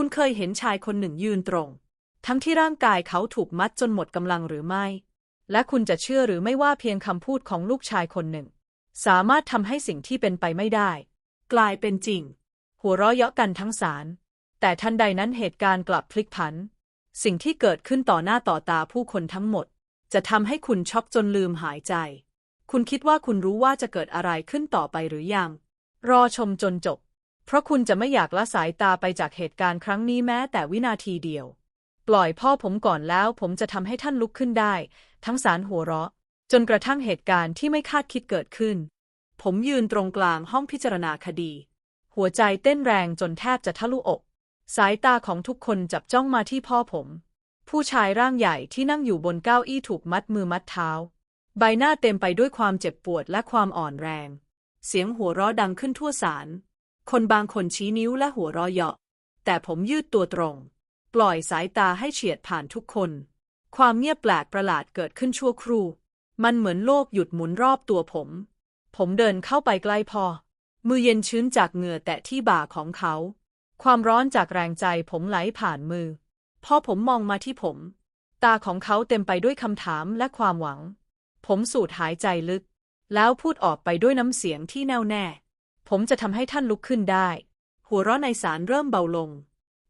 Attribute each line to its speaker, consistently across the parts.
Speaker 1: คุณเคยเห็นชายคนหนึ่งยืนตรง ทั้งที่ร่างกายเขาถูกมัดจนหมดกำลังหรือไม่ และคุณจะเชื่อหรือไม่ว่าเพียงคำพูดของลูกชายคนหนึ่ง สามารถทำให้สิ่งที่เป็นไปไม่ได้ กลายเป็นจริง หัวเราะเยาะกันทั้งศาลแต่ทันใดนั้นเหตุการณ์กลับพลิกผัน สิ่งที่เกิดขึ้นต่อหน้าต่อตาผู้คนทั้งหมด จะทำให้คุณช็อกจนลืมหายใจ คุณคิดว่าคุณรู้ว่าจะเกิดอะไรขึ้นต่อไปหรือยัง รอชมจนจบ เพราะคุณจะไม่อยากละสายตาไปจากเหตุการณ์ครั้งนี้แม้แต่วินาทีเดียว ปล่อยพ่อผมก่อนแล้วผมจะทำให้ท่านลุกขึ้นได้ ทั้งสารหัวเราะ จนกระทั่งเหตุการณ์ที่ไม่คาดคิดเกิดขึ้น ผมยืนตรงกลางห้องพิจารณาคดี หัวใจเต้นแรงจนแทบจะทะลุอก สายตาของทุกคนจับจ้องมาที่พ่อผม ผู้ชายร่างใหญ่ที่นั่งอยู่บนเก้าอี้ถูกมัดมือมัดเท้า ใบหน้าเต็มไปด้วยความเจ็บปวดและความอ่อนแรง เสียงหัวเราะดังขึ้นทั่วศาล คนบางคนชี้นิ้วและหัวเราะเยาะ แต่ผมยืดตัวตรง ปล่อยสายตาให้เฉียดผ่านทุกคน ความเงียบแปลกประหลาดเกิดขึ้นชั่วครู่ มันเหมือนโลกหยุดหมุนรอบตัวผม ผมเดินเข้าไปใกล้พอ มือเย็นชื้นจากเหงื่อแตะที่บ่าของเขา ความร้อนจากแรงใจผมไหลผ่านมือพ่อผมมองมาที่ผม ตาของเขาเต็มไปด้วยคำถามและความหวัง ผมสูดหายใจลึก แล้วพูดออกไปด้วยน้ำเสียงที่แน่วแน่ ผมจะทำให้ท่านลุกขึ้นได้ หัวเราะในศาลเริ่มเบาลง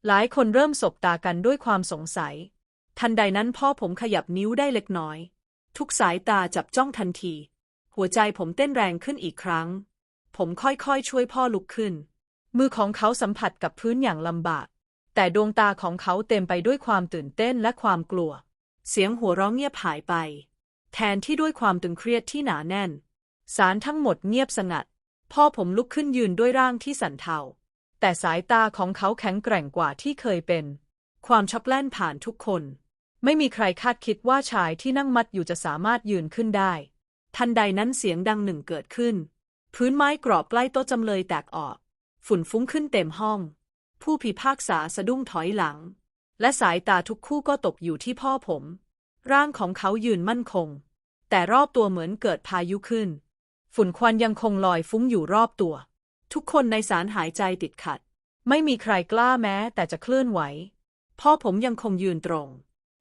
Speaker 1: หลายคนเริ่มสบตากันด้วยความสงสัย ทันใดนั้นพ่อผมขยับนิ้วได้เล็กน้อย ทุกสายตาจับจ้องทันที หัวใจผมเต้นแรงขึ้นอีกครั้ง ผมค่อยๆช่วยพ่อลุกขึ้น มือของเขาสัมผัสกับพื้นอย่างลำบาก แต่ดวงตาของเขาเต็มไปด้วยความตื่นเต้นและความกลัว เสียงหัวเราะเงียบหายไป แทนที่ด้วยความตึงเครียดที่หนาแน่น สารทั้งหมดเงียบสงัด พ่อผมลุกขึ้นยืนด้วยร่างที่สั่นเทา แต่สายตาของเขาแข็งแกร่งกว่าที่เคยเป็น ความช็อกแล่นผ่านทุกคน ไม่มีใครคาดคิดว่าชายที่นั่งมัดอยู่จะสามารถยืนขึ้นได้ ทันใดนั้นเสียงดังหนึ่งเกิดขึ้น พื้นไม้กรอบใกล้โต๊ะจำเลยแตกออก ฝุ่นฟุ้งขึ้นเต็มห้อง ผู้พิพากษาสะดุ้งถอยหลัง และสายตาทุกคู่ก็ตกอยู่ที่พ่อผม ร่างของเขายืนมั่นคง แต่รอบตัวเหมือนเกิดพายุขึ้น ฝุ่นควันยังคงลอยฟุ้งอยู่รอบตัว ทุกคนในศาลหายใจติดขัด ไม่มีใครกล้าแม้แต่จะเคลื่อนไหว พ่อผมยังคงยืนตรง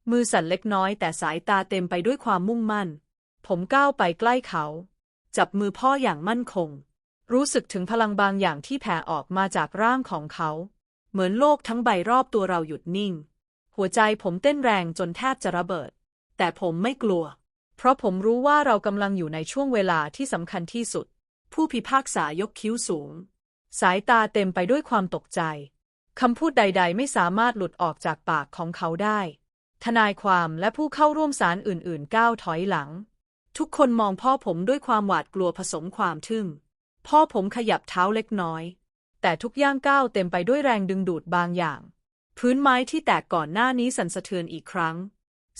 Speaker 1: มือสั่นเล็กน้อยแต่สายตาเต็มไปด้วยความมุ่งมั่น ผมก้าวไปใกล้เขา จับมือพ่ออย่างมั่นคง รู้สึกถึงพลังบางอย่างที่แผ่ออกมาจากร่างของเขา เหมือนโลกทั้งใบรอบตัวเราหยุดนิ่ง หัวใจผมเต้นแรงจนแทบจะระเบิด แต่ผมไม่กลัว เพราะผมรู้ว่าเรากำลังอยู่ในช่วงเวลาที่สำคัญที่สุด ผู้พิพากษายกคิ้วสูง สายตาเต็มไปด้วยความตกใจ คำพูดใด ๆ ไม่สามารถหลุดออกจากปากของเขาได้ ทนายความและผู้เข้าร่วมศาลอื่นๆ ก้าวถอยหลัง ทุกคนมองพ่อผมด้วยความหวาดกลัวผสมความทึ่ง พ่อผมขยับเท้าเล็กน้อย แต่ทุกย่างก้าวเต็มไปด้วยแรงดึงดูดบางอย่าง พื้นไม้ที่แตกก่อนหน้านี้สั่นสะเทือนอีกครั้ง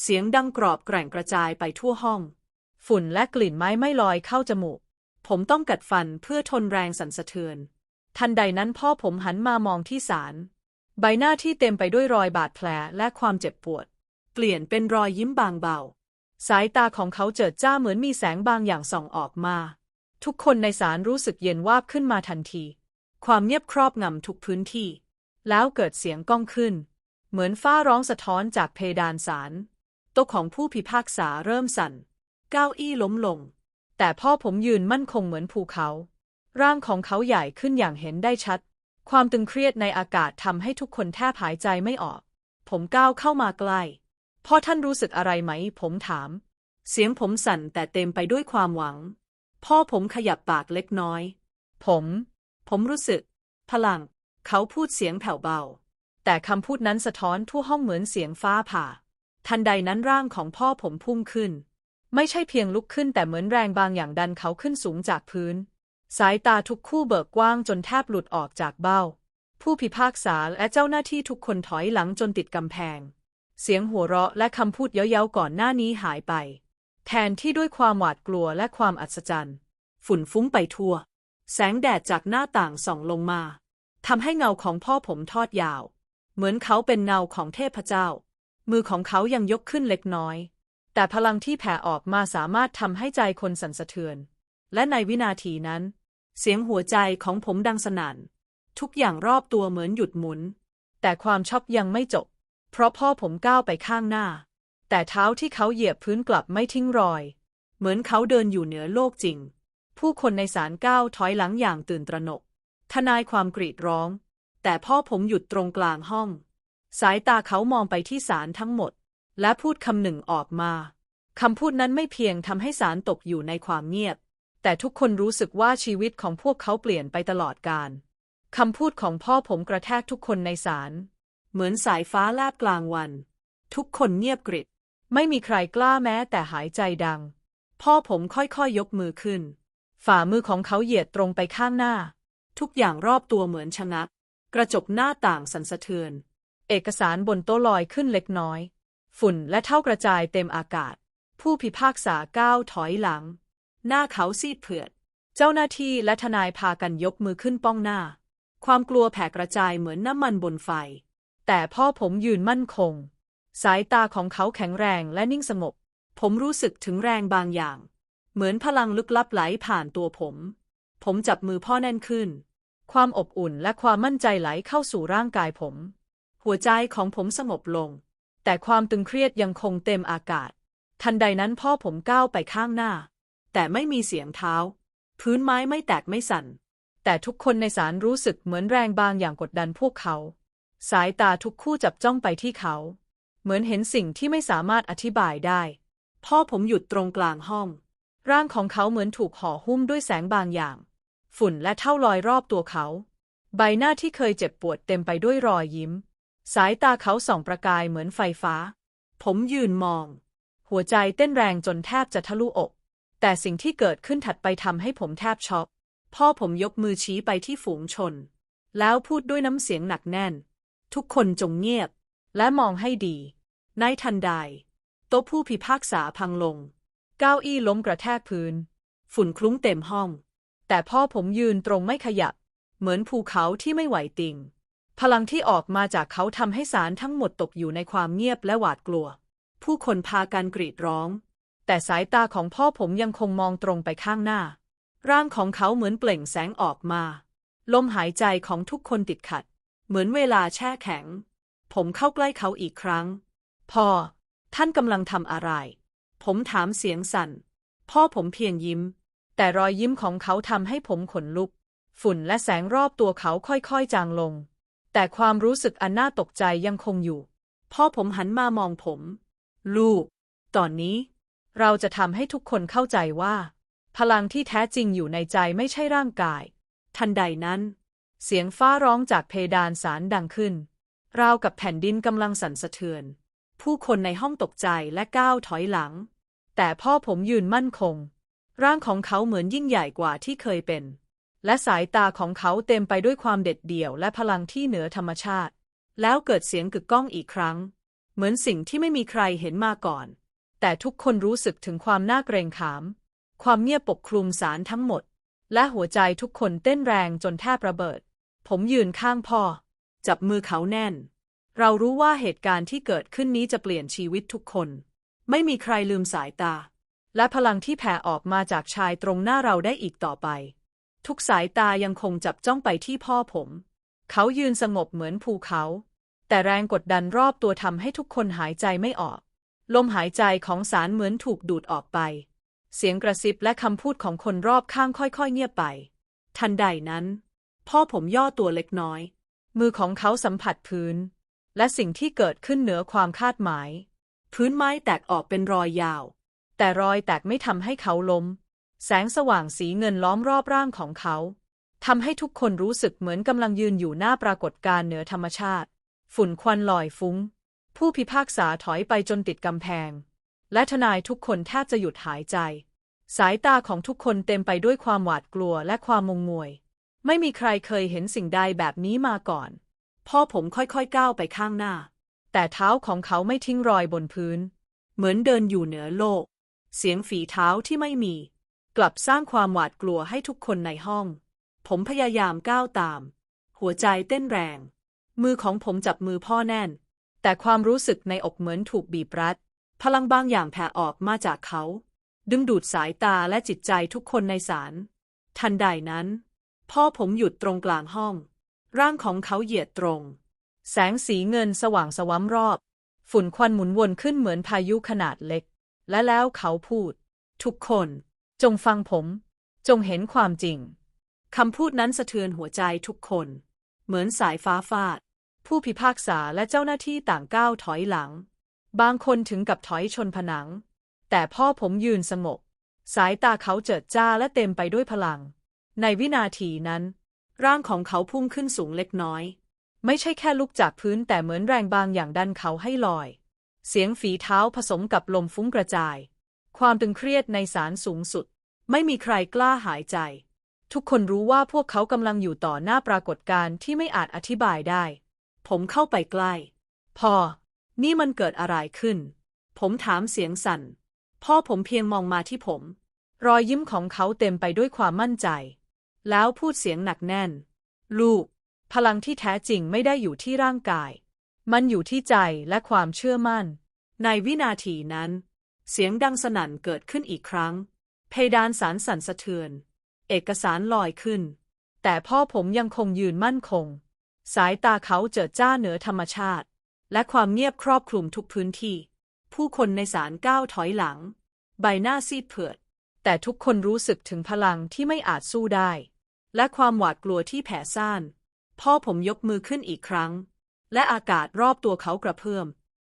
Speaker 1: เสียงดังกรอบแกร่งกระจายไปทั่วห้อง ฝุ่นและกลิ่นไม้ไม่ลอยเข้าจมูก ผมต้องกัดฟันเพื่อทนแรงสั่นสะเทือน ทันใดนั้นพ่อผมหันมามองที่ศาลใบหน้าที่เต็มไปด้วยรอยบาดแผลและความเจ็บปวด เปลี่ยนเป็นรอยยิ้มบางเบา สายตาของเขาเจิดจ้าเหมือนมีแสงบางอย่างส่องออกมา ทุกคนในศาลรู้สึกเย็นวาบขึ้นมาทันที ความเงียบครอบงำทุกพื้นที่ แล้วเกิดเสียงก้องขึ้น เหมือนฟ้าร้องสะท้อนจากเพดานศาล ต๊ะของผู้พิพากษาเริ่มสั่น เก้าอี้ล้มลง แต่พ่อผมยืนมั่นคงเหมือนภูเขา ร่างของเขาใหญ่ขึ้นอย่างเห็นได้ชัด ความตึงเครียดในอากาศทำให้ทุกคนแทบหายใจไม่ออก ผมก้าวเข้ามาใกล้ พ่อท่านรู้สึกอะไรไหม ผมถาม เสียงผมสั่นแต่เต็มไปด้วยความหวัง พ่อผมขยับปากเล็กน้อย ผม ผมรู้สึก พลัง เขาพูดเสียงแผ่วเบา แต่คำพูดนั้นสะท้อนทั่วห้องเหมือนเสียงฟ้าผ่า ทันใดนั้นร่างของพ่อผมพุ่งขึ้น ไม่ใช่เพียงลุกขึ้นแต่เหมือนแรงบางอย่างดันเขาขึ้นสูงจากพื้น สายตาทุกคู่เบิกกว้างจนแทบหลุดออกจากเบ้า ผู้พิพากษาและเจ้าหน้าที่ทุกคนถอยหลังจนติดกำแพง เสียงหัวเราะและคำพูดเย้าๆก่อนหน้านี้หายไป แทนที่ด้วยความหวาดกลัวและความอัศจรรย์ ฝุ่นฟุ้งไปทั่ว แสงแดดจากหน้าต่างส่องลงมาทำให้เงาของพ่อผมทอดยาว เหมือนเขาเป็นเงาของเทพเจ้า มือของเขายังยกขึ้นเล็กน้อย แต่พลังที่แผ่ออกมาสามารถทำให้ใจคนสั่นสะเทือน และในวินาทีนั้น เสียงหัวใจของผมดังสนั่น ทุกอย่างรอบตัวเหมือนหยุดหมุนแแต่ความช็อกยังไม่จบ เพราะพ่อผมก้าวไปข้างหน้า แต่เท้าที่เขาเหยียบพื้นกลับไม่ทิ้งรอย เหมือนเขาเดินอยู่เหนือโลกจริง ผู้คนในศาลก้าวถอยหลังอย่างตื่นตระหนก ทนายความกรีดร้อง แต่พ่อผมหยุดตรงกลางห้อง สายตาเขามองไปที่ศาลทั้งหมด และพูดคำหนึ่งออกมา คำพูดนั้นไม่เพียงทำให้ศาลตกอยู่ในความเงียบ แต่ทุกคนรู้สึกว่าชีวิตของพวกเขาเปลี่ยนไปตลอดกาลคำพูดของพ่อผมกระแทกทุกคนในศาลเหมือนสายฟ้าแลบกลางวัน ทุกคนเงียบกริบไม่มีใครกล้าแม้แต่หายใจดัง พ่อผมค่อยๆยยกมือขึ้น ฝ่ามือของเขาเหยียดตรงไปข้างหน้า ทุกอย่างรอบตัวเหมือนชะงัก กระจกหน้าต่างสั่นสะเทือน เอกสารบนโต๊ะลอยขึ้นเล็กน้อย ฝุ่นและเท่ากระจายเต็มอากาศ ผู้พิพากษาก้าวถอยหลัง หน้าเขาซีดเผือด เจ้าหน้าที่และทนายพากันยกมือขึ้นป้องหน้า ความกลัวแผ่กระจายเหมือนน้ำมันบนไฟ แต่พ่อผมยืนมั่นคง สายตาของเขาแข็งแรงและนิ่งสงบ ผมรู้สึกถึงแรงบางอย่าง เหมือนพลังลึกลับไหลผ่านตัวผม ผมจับมือพ่อแน่นขึ้น ความอบอุ่นและความมั่นใจไหลเข้าสู่ร่างกายผม หัวใจของผมสงบลง แต่ความตึงเครียดยังคงเต็มอากาศ ทันใดนั้นพ่อผมก้าวไปข้างหน้า แต่ไม่มีเสียงเท้า พื้นไม้ไม่แตกไม่สั่น แต่ทุกคนในศาลรู้สึกเหมือนแรงบางอย่างกดดันพวกเขา สายตาทุกคู่จับจ้องไปที่เขา เหมือนเห็นสิ่งที่ไม่สามารถอธิบายได้ พ่อผมหยุดตรงกลางห้อง ร่างของเขาเหมือนถูกห่อหุ้มด้วยแสงบางอย่าง ฝุ่นและเท่าลอยรอบตัวเขา ใบหน้าที่เคยเจ็บปวดเต็มไปด้วยรอยยิ้ม สายตาเขาส่องประกายเหมือนไฟฟ้า ผมยืนมอง หัวใจเต้นแรงจนแทบจะทะลุอก แต่สิ่งที่เกิดขึ้นถัดไปทำให้ผมแทบช็อก พ่อผมยกมือชี้ไปที่ฝูงชน แล้วพูดด้วยน้ำเสียงหนักแน่น ทุกคนจงเงียบ และมองให้ดีในทันใดโต๊ะผู้พิพากษาพังลง เก้าอี้ล้มกระแทกพื้น ฝุ่นคลุ้งเต็มห้อง แต่พ่อผมยืนตรงไม่ขยับ เหมือนภูเขาที่ไม่ไหวติง พลังที่ออกมาจากเขาทำให้สารทั้งหมดตกอยู่ในความเงียบและหวาดกลัว ผู้คนพากันกรีดร้อง แต่สายตาของพ่อผมยังคงมองตรงไปข้างหน้า ร่างของเขาเหมือนเปล่งแสงออกมา ลมหายใจของทุกคนติดขัด เหมือนเวลาแช่แข็ง ผมเข้าใกล้เขาอีกครั้ง พ่อ ท่านกำลังทำอะไร ผมถามเสียงสั่น พ่อผมเพียงยิ้ม แต่รอยยิ้มของเขาทำให้ผมขนลุก ฝุ่นและแสงรอบตัวเขาค่อยๆจางลง แต่ความรู้สึกอันน่าตกใจยังคงอยู่ พ่อผมหันมามองผม ลูก ตอนนี้ เราจะทำให้ทุกคนเข้าใจว่า พลังที่แท้จริงอยู่ในใจไม่ใช่ร่างกาย ทันใดนั้น เสียงฟ้าร้องจากเพดานสารดังขึ้น ราวกับแผ่นดินกำลังสั่นสะเทือน ผู้คนในห้องตกใจและก้าวถอยหลัง แต่พ่อผมยืนมั่นคง ร่างของเขาเหมือนยิ่งใหญ่กว่าที่เคยเป็น และสายตาของเขาเต็มไปด้วยความเด็ดเดี่ยวและพลังที่เหนือธรรมชาติ แล้วเกิดเสียงกึกก้องอีกครั้ง เหมือนสิ่งที่ไม่มีใครเห็นมาก่อน แต่ทุกคนรู้สึกถึงความน่าเกรงขาม ความเงียบปกคลุมสารทั้งหมด และหัวใจทุกคนเต้นแรงจนแทบระเบิด ผมยืนข้างพ่อ จับมือเขาแน่น เรารู้ว่าเหตุการณ์ที่เกิดขึ้นนี้จะเปลี่ยนชีวิตทุกคน ไม่มีใครลืมสายตา และพลังที่แผ่ออกมาจากชายตรงหน้าเราได้อีกต่อไป ทุกสายตายังคงจับจ้องไปที่พ่อผม เขายืนสงบเหมือนภูเขา แต่แรงกดดันรอบตัวทำให้ทุกคนหายใจไม่ออก ลมหายใจของสารเหมือนถูกดูดออกไป เสียงกระซิบและคำพูดของคนรอบข้างค่อยๆ เงียบไป ทันใดนั้น พ่อผมย่อตัวเล็กน้อย มือของเขาสัมผัสพื้น และสิ่งที่เกิดขึ้นเหนือความคาดหมาย พื้นไม้แตกออกเป็นรอยยาว แต่รอยแตกไม่ทำให้เขาล้ม แสงสว่างสีเงินล้อมรอบร่างของเขาทำให้ทุกคนรู้สึกเหมือนกำลังยืนอยู่หน้าปรากฏการณ์เหนือธรรมชาติ ฝุ่นควันลอยฟุ้ง ผู้พิพากษาถอยไปจนติดกำแพง และทนายทุกคนแทบจะหยุดหายใจ สายตาของทุกคนเต็มไปด้วยความหวาดกลัวและความงงงวย ไม่มีใครเคยเห็นสิ่งใดแบบนี้มาก่อน พ่อผมค่อยๆก้าวไปข้างหน้า แต่เท้าของเขาไม่ทิ้งรอยบนพื้น เหมือนเดินอยู่เหนือโลก เสียงฝีเท้าที่ไม่มี กลับสร้างความหวาดกลัวให้ทุกคนในห้อง ผมพยายามก้าวตาม หัวใจเต้นแรง มือของผมจับมือพ่อแน่น แต่ความรู้สึกในอกเหมือนถูกบีบรัด พลังบางอย่างแผ่ออกมาจากเขา ดึงดูดสายตาและจิตใจทุกคนในศาล ทันใดนั้น พ่อผมหยุดตรงกลางห้อง ร่างของเขาเหยียดตรง แสงสีเงินสว่างสวัมรอบ ฝุ่นควันหมุนวนขึ้นเหมือนพายุขนาดเล็ก และแล้วเขาพูด ทุกคน จงฟังผม จงเห็นความจริง คำพูดนั้นสะเทือนหัวใจทุกคน เหมือนสายฟ้าฟาด ผู้พิพากษาและเจ้าหน้าที่ต่างก้าวถอยหลัง บางคนถึงกับถอยชนผนัง แต่พ่อผมยืนสงบ สายตาเขาเจิดจ้าและเต็มไปด้วยพลัง ในวินาทีนั้น ร่างของเขาพุ่งขึ้นสูงเล็กน้อย ไม่ใช่แค่ลุกจากพื้นแต่เหมือนแรงบางอย่างดันเขาให้ลอย เสียงฝีเท้าผสมกับลมฟุ้งกระจาย ความตึงเครียดในศาลสูงสุด ไม่มีใครกล้าหายใจ ทุกคนรู้ว่าพวกเขากำลังอยู่ต่อหน้าปรากฏการณ์ที่ไม่อาจอธิบายได้ ผมเข้าไปใกล้ พอ นี่มันเกิดอะไรขึ้น ผมถามเสียงสั่น พ่อผมเพียงมองมาที่ผม รอยยิ้มของเขาเต็มไปด้วยความมั่นใจ แล้วพูดเสียงหนักแน่น ลูก พลังที่แท้จริงไม่ได้อยู่ที่ร่างกาย มันอยู่ที่ใจและความเชื่อมั่น ในวินาทีนั้น เสียงดังสนั่นเกิดขึ้นอีกครั้ง เพดานสารสั่นสะเทือน เอกสารลอยขึ้น แต่พ่อผมยังคงยืนมั่นคง สายตาเขาเจิดจ้าเหนือธรรมชาติ และความเงียบครอบคลุมทุกพื้นที่ ผู้คนในศาลก้าวถอยหลัง ใบหน้าซีดเผือด แต่ทุกคนรู้สึกถึงพลังที่ไม่อาจสู้ได้ และความหวาดกลัวที่แผ่ซ่าน พ่อผมยกมือขึ้นอีกครั้ง และอากาศรอบตัวเขากระเพื่อม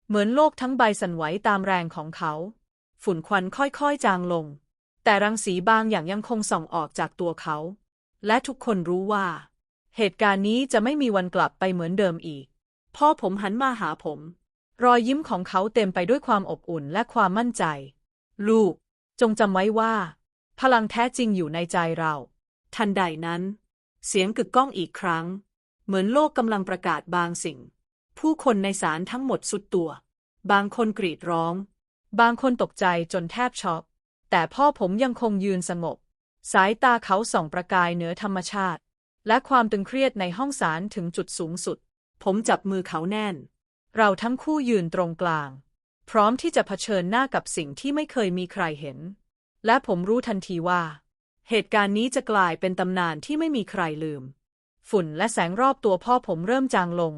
Speaker 1: เหมือนโลกทั้งใบสั่นไหวตามแรงของเขา ฝุ่นควันค่อยๆ จางลง แต่รังสีบางอย่างยังคงส่องออกจากตัวเขา และทุกคนรู้ว่า เหตุการณ์นี้จะไม่มีวันกลับไปเหมือนเดิมอีก พ่อผมหันมาหาผม รอยยิ้มของเขาเต็มไปด้วยความอบอุ่นและความมั่นใจ ลูก จงจำไว้ว่า พลังแท้จริงอยู่ในใจเรา ทันใดนั้น เสียงกึกก้องอีกครั้ง เหมือนโลกกำลังประกาศบางสิ่ง ผู้คนในศาลทั้งหมดสุดตัว บางคนกรีดร้อง บางคนตกใจจนแทบช็อก แต่พ่อผมยังคงยืนสงบ สายตาเขาส่องประกายเหนือธรรมชาติ และความตึงเครียดในห้องศาลถึงจุดสูงสุด ผมจับมือเขาแน่น เราทั้งคู่ยืนตรงกลาง พร้อมที่จะเผชิญหน้ากับสิ่งที่ไม่เคยมีใครเห็น และผมรู้ทันทีว่า เหตุการณ์นี้จะกลายเป็นตำนานที่ไม่มีใครลืม ฝุ่นและแสงรอบตัวพ่อผมเริ่มจางลง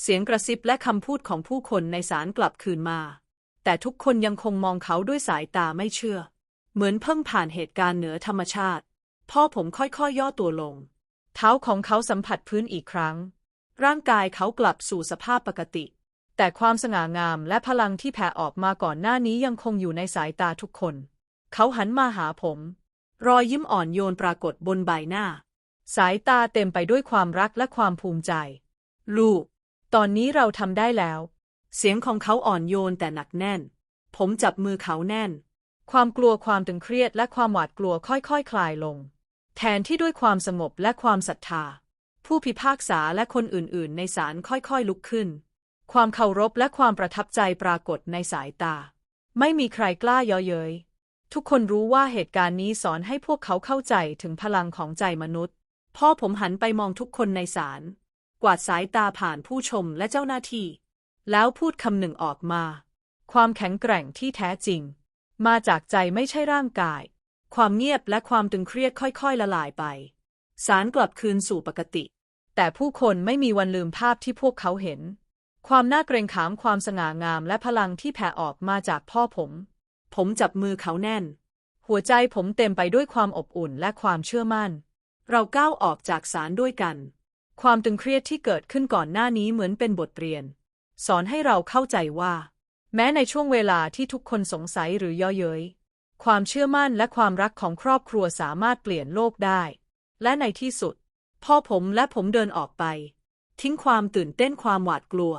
Speaker 1: เสียงกระซิบและคำพูดของผู้คนในศาลกลับคืนมา แต่ทุกคนยังคงมองเขาด้วยสายตาไม่เชื่อ เหมือนเพิ่งผ่านเหตุการณ์เหนือธรรมชาติ พ่อผมค่อยๆยย่อตัวลง เท้าของเขาสัมผัสพื้นอีกครั้ง ร่างกายเขากลับสู่สภาพปกติ แต่ความสง่างามและพลังที่แผ่ออกมาก่อนหน้านี้ยังคงอยู่ในสายตาทุกคน เขาหันมาหาผม รอยยิ้มอ่อนโยนปรากฏบนใบหน้า สายตาเต็มไปด้วยความรักและความภูมิใจ ลูก ตอนนี้เราทำได้แล้ว เสียงของเขาอ่อนโยนแต่หนักแน่น ผมจับมือเขาแน่น ความกลัวความตึงเครียดและความหวาดกลัวค่อยๆคคลายลง แทนที่ด้วยความสงบและความศรัทธา ผู้พิพากษาและคนอื่นๆ ในศาลค่อยๆลุกขึ้น ความเคารพและความประทับใจปรากฏในสายตา ไม่มีใครกล้าเยาะเย้ยทุกคนรู้ว่าเหตุการณ์นี้สอนให้พวกเขาเข้าใจถึงพลังของใจมนุษย์ พ่อผมหันไปมองทุกคนในศาล กวาดสายตาผ่านผู้ชมและเจ้าหน้าที่ แล้วพูดคำหนึ่งออกมา ความแข็งแกร่งที่แท้จริง มาจากใจไม่ใช่ร่างกาย ความเงียบและความตึงเครียดค่อยๆ ละลายไปศาลกลับคืนสู่ปกติ แต่ผู้คนไม่มีวันลืมภาพที่พวกเขาเห็น ความน่าเกรงขามความสง่างามและพลังที่แผ่ออกมาจากพ่อผม ผมจับมือเขาแน่น หัวใจผมเต็มไปด้วยความอบอุ่นและความเชื่อมั่น เราก้าวออกจากศาลด้วยกัน ความตึงเครียดที่เกิดขึ้นก่อนหน้านี้เหมือนเป็นบทเรียน สอนให้เราเข้าใจว่า แม้ในช่วงเวลาที่ทุกคนสงสัยหรือย่อเย้ย ความเชื่อมั่นและความรักของครอบครัวสามารถเปลี่ยนโลกได้ และในที่สุด พ่อผมและผมเดินออกไป ทิ้งความตื่นเต้นความหวาดกลัว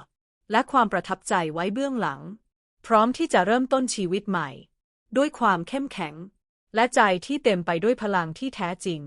Speaker 1: และความประทับใจไว้เบื้องหลัง พร้อมที่จะเริ่มต้นชีวิตใหม่ ด้วยความเข้มแข็ง และใจที่เต็มไปด้วยพลังที่แท้จริง